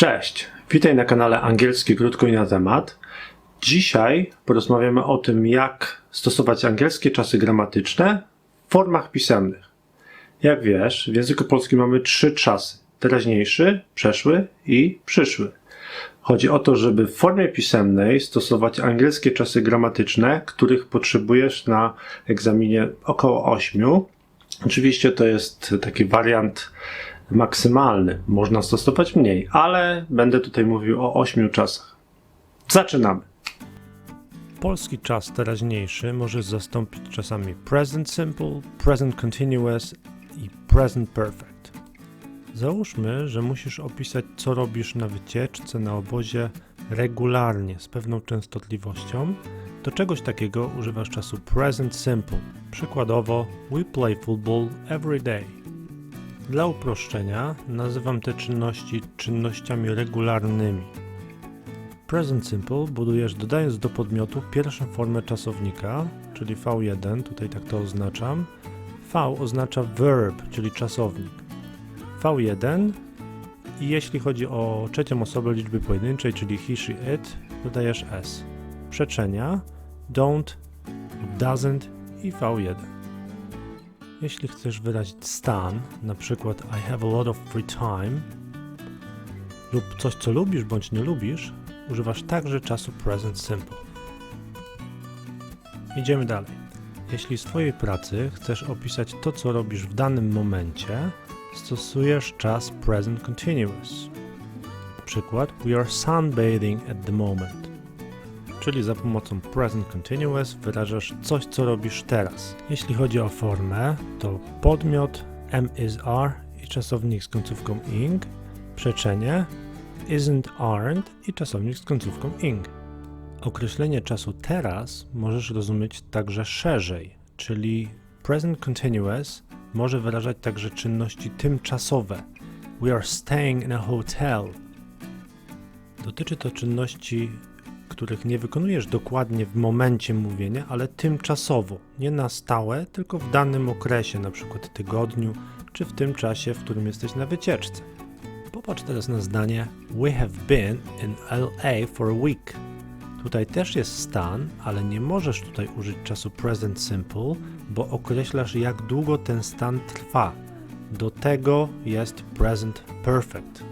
Cześć, witaj na kanale Angielski Krótko i na temat. Dzisiaj porozmawiamy o tym, jak stosować angielskie czasy gramatyczne w formach pisemnych. Jak wiesz, w języku polskim mamy trzy czasy: teraźniejszy, przeszły i przyszły. Chodzi o to, żeby w formie pisemnej stosować angielskie czasy gramatyczne, których potrzebujesz na egzaminie około 8. Oczywiście to jest taki wariant maksymalny. Można stosować mniej, ale będę tutaj mówił o 8 czasach. Zaczynamy. Polski czas teraźniejszy możesz zastąpić czasami present simple, present continuous i present perfect. Załóżmy, że musisz opisać, co robisz na wycieczce, na obozie regularnie, z pewną częstotliwością. Do czegoś takiego używasz czasu present simple. Przykładowo, we play football every day. Dla uproszczenia nazywam te czynności czynnościami regularnymi. Present Simple budujesz dodając do podmiotu pierwszą formę czasownika, czyli V1, tutaj tak to oznaczam. V oznacza verb, czyli czasownik. V1 i jeśli chodzi o trzecią osobę liczby pojedynczej, czyli he, she, it, dodajesz s. Przeczenia don't, doesn't i V1. Jeśli chcesz wyrazić stan, na przykład I have a lot of free time, lub coś, co lubisz bądź nie lubisz, używasz także czasu present simple. Idziemy dalej. Jeśli w swojej pracy chcesz opisać to, co robisz w danym momencie, stosujesz czas present continuous. Przykład We are sunbathing at the moment. Czyli za pomocą present continuous wyrażasz coś, co robisz teraz. Jeśli chodzi o formę, to podmiot am, is, are i czasownik z końcówką ing, przeczenie isn't, aren't i czasownik z końcówką ing. Określenie czasu teraz możesz rozumieć także szerzej, czyli present continuous może wyrażać także czynności tymczasowe. We are staying in a hotel. Dotyczy to czynności, których nie wykonujesz dokładnie w momencie mówienia, ale tymczasowo, nie na stałe, tylko w danym okresie, na przykład tygodniu, czy w tym czasie, w którym jesteś na wycieczce. Popatrz teraz na zdanie We have been in LA for a week. Tutaj też jest stan, ale nie możesz tutaj użyć czasu present simple, bo określasz jak długo ten stan trwa. Do tego jest present perfect.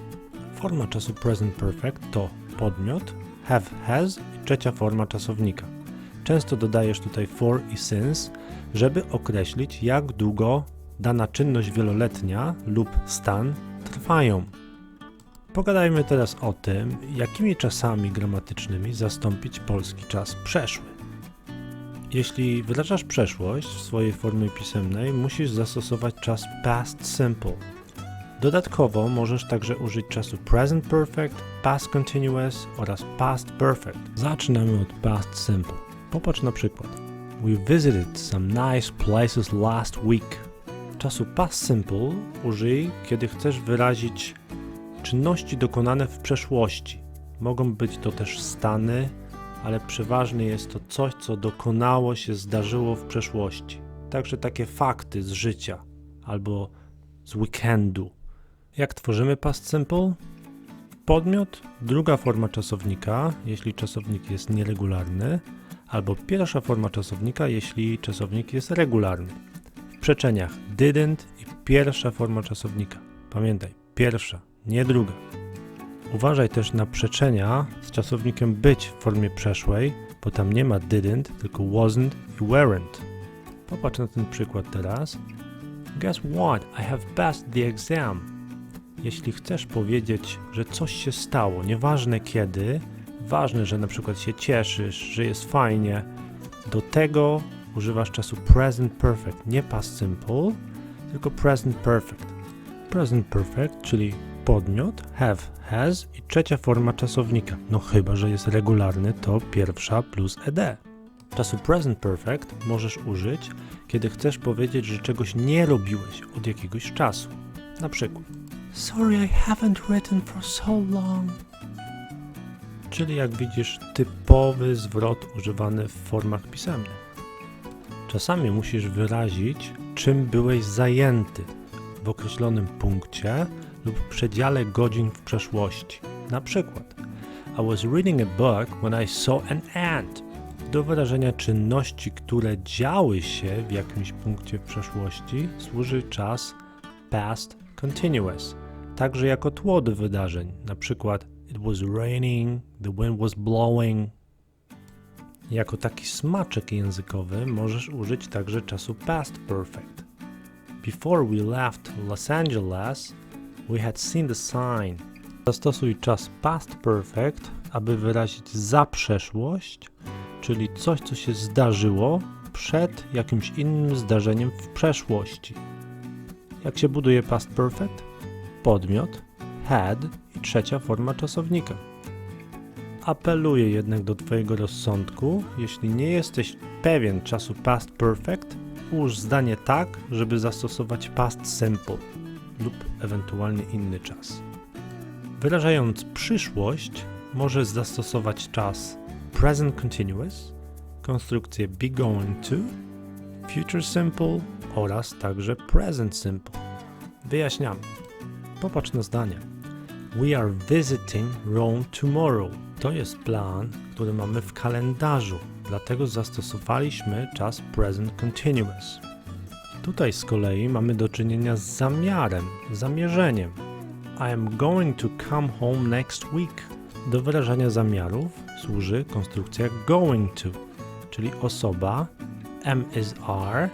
Forma czasu present perfect to podmiot, have, has i trzecia forma czasownika. Często dodajesz tutaj for i since, żeby określić jak długo dana czynność wieloletnia lub stan trwają. Pogadajmy teraz o tym, jakimi czasami gramatycznymi zastąpić polski czas przeszły. Jeśli wyrażasz przeszłość w swojej formie pisemnej, musisz zastosować czas past simple. Dodatkowo możesz także użyć czasu present perfect, past continuous oraz past perfect. Zaczynamy od past simple. Popatrz na przykład. We visited some nice places last week. Czasu past simple użyj, kiedy chcesz wyrazić czynności dokonane w przeszłości. Mogą być to też stany, ale przeważnie jest to coś, co dokonało się, zdarzyło w przeszłości. Także takie fakty z życia albo z weekendu. Jak tworzymy past simple? Podmiot, druga forma czasownika, jeśli czasownik jest nieregularny, albo pierwsza forma czasownika, jeśli czasownik jest regularny. W przeczeniach didn't i pierwsza forma czasownika. Pamiętaj, pierwsza, nie druga. Uważaj też na przeczenia z czasownikiem być w formie przeszłej, bo tam nie ma didn't, tylko wasn't i weren't. Popatrz na ten przykład teraz. Guess what? I have passed the exam. Jeśli chcesz powiedzieć, że coś się stało, nieważne kiedy, ważne, że na przykład się cieszysz, że jest fajnie, do tego używasz czasu present perfect, nie past simple, tylko present perfect. Present perfect, czyli podmiot, have, has i trzecia forma czasownika. No chyba, że jest regularny, to pierwsza plus ed. Czasu present perfect możesz użyć, kiedy chcesz powiedzieć, że czegoś nie robiłeś od jakiegoś czasu. Na przykład Sorry, I haven't written for so long. Czyli jak widzisz, typowy zwrot używany w formach pisemnych. Czasami musisz wyrazić, czym byłeś zajęty w określonym punkcie lub przedziale godzin w przeszłości. Na przykład I was reading a book when I saw an ant. Do wyrażenia czynności, które działy się w jakimś punkcie w przeszłości, służy czas past continuous, także jako tło do wydarzeń, na przykład It was raining, the wind was blowing. Jako taki smaczek językowy możesz użyć także czasu past perfect. Before we left Los Angeles, we had seen the sign. Zastosuj czas past perfect, aby wyrazić za przeszłość, czyli coś, co się zdarzyło przed jakimś innym zdarzeniem w przeszłości. Jak się buduje past perfect? Podmiot, had i trzecia forma czasownika. Apeluję jednak do Twojego rozsądku, jeśli nie jesteś pewien czasu past perfect, ułóż zdanie tak, żeby zastosować past simple lub ewentualnie inny czas. Wyrażając przyszłość, możesz zastosować czas present continuous, konstrukcję be going to, future simple oraz także present simple. Wyjaśniamy. Popatrz na zdanie. We are visiting Rome tomorrow. To jest plan, który mamy w kalendarzu, dlatego zastosowaliśmy czas present continuous. Tutaj z kolei mamy do czynienia z zamiarem, zamierzeniem. I am going to come home next week. Do wyrażania zamiarów służy konstrukcja going to, czyli osoba am is are,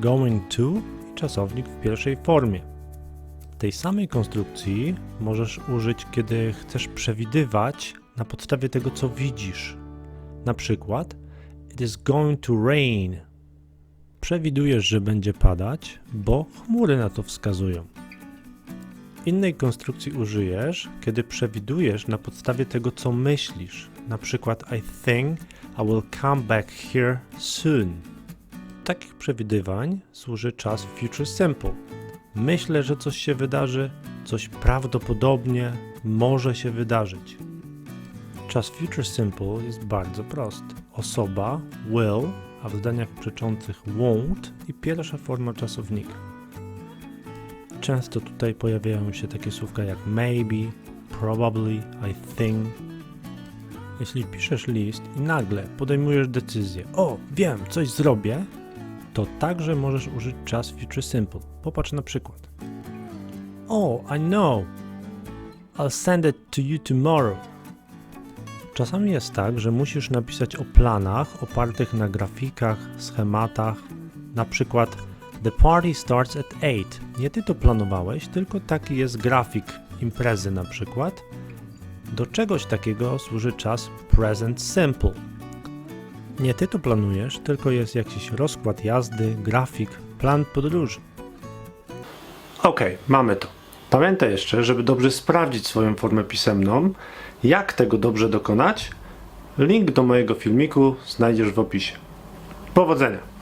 going to i czasownik w pierwszej formie. Tej samej konstrukcji możesz użyć, kiedy chcesz przewidywać na podstawie tego, co widzisz. Na przykład, it is going to rain. Przewidujesz, że będzie padać, bo chmury na to wskazują. Innej konstrukcji użyjesz, kiedy przewidujesz na podstawie tego, co myślisz. Na przykład, I think I will come back here soon. Takich przewidywań służy czas future simple. Myślę, że coś się wydarzy, coś prawdopodobnie może się wydarzyć. Czas future simple jest bardzo prosty. Osoba will, a w zdaniach przeczących won't i pierwsza forma czasownika. Często tutaj pojawiają się takie słówka jak maybe, probably, I think. Jeśli piszesz list i nagle podejmujesz decyzję, o, wiem, coś zrobię, to także możesz użyć czas future simple. Popatrz na przykład. Oh, I know. I'll send it to you tomorrow. Czasami jest tak, że musisz napisać o planach opartych na grafikach, schematach. Na przykład The party starts at 8. Nie ty to planowałeś, tylko taki jest grafik imprezy na przykład. Do czegoś takiego służy czas present simple. Nie ty to planujesz, tylko jest jakiś rozkład jazdy, grafik, plan podróży. Ok, mamy to. Pamiętaj jeszcze, żeby dobrze sprawdzić swoją formę pisemną, jak tego dobrze dokonać, link do mojego filmiku znajdziesz w opisie. Powodzenia!